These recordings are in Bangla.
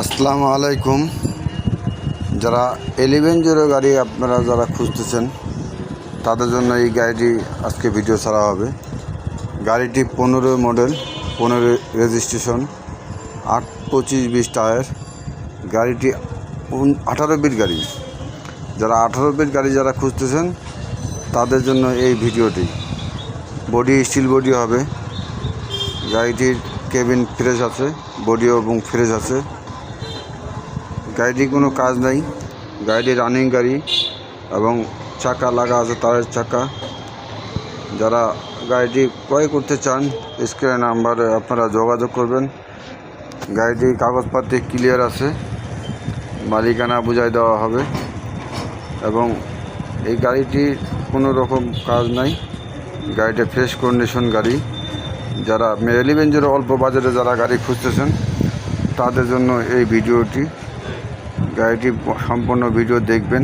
আসসালামু আলাইকুম। যারা এলিভেন জিরো গাড়ি আপনারা যারা খুঁজতেছেন, তাদের জন্য এই গাড়িটি আজকে ভিডিও ছাড়া হবে। গাড়িটি পনেরো মডেল, পনেরো রেজিস্ট্রেশন, আট পঁচিশ বিশ টায়ার। গাড়িটি আঠারো বিট গাড়ি। যারা আঠারো বিট গাড়ি যারা খুঁজতেছেন, তাদের জন্য এই ভিডিওটি। বডি, স্টিল বডি হবে। গাড়িটির কেবিন ফ্রেশ আছে বডিও এবং ফ্রেশ আছে। গাড়িটি কোনো কাজ নাই। গাড়িটি রানিং গাড়ি এবং চাকা লাগা আছে, তারের চাকা। যারা গাড়িটি ক্রয় করতে চান স্ক্রিনে নাম্বারে আপনারা যোগাযোগ করবেন। গাড়িটির কাগজপত্রে ক্লিয়ার আছে, মালিকানা বুঝাই দেওয়া হবে এবং এই গাড়িটির কোনো রকম কাজ নাই। গাড়িটা ফ্রেশ কন্ডিশন গাড়ি। যারা এলিভেঞ্জের অল্প বাজারে যারা গাড়ি খুঁজতেছেন, তাদের জন্য এই ভিডিওটি গাড়িটি সম্পূর্ণ ভিডিও দেখবেন,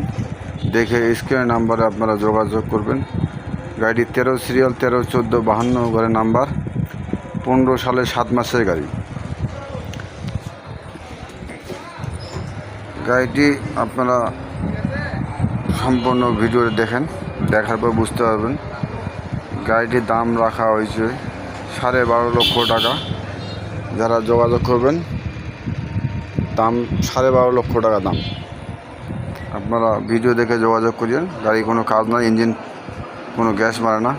দেখে স্ক্রিনের নাম্বারে আপনারা যোগাযোগ করবেন। গাড়িটি তেরো সিরিয়াল তেরো চোদ্দ বাহান্ন ঘরের নাম্বার, পনেরো সালে সাত মাসের গাড়ি। গাড়িটি আপনারা সম্পূর্ণ ভিডিও দেখেন, দেখার পর বুঝতে পারবেন। গাড়িটির দাম রাখা হয়েছে সাড়ে বারো লক্ষ টাকা। যারা যোগাযোগ করবেন দাম সাড়ে বারো লক্ষ টাকা দাম। আপনারা ভিডিও দেখে যোগাযোগ করিয়েন, গাড়ি কোনো কাজ নয় ইঞ্জিন কোনো গ্যাস মারে না।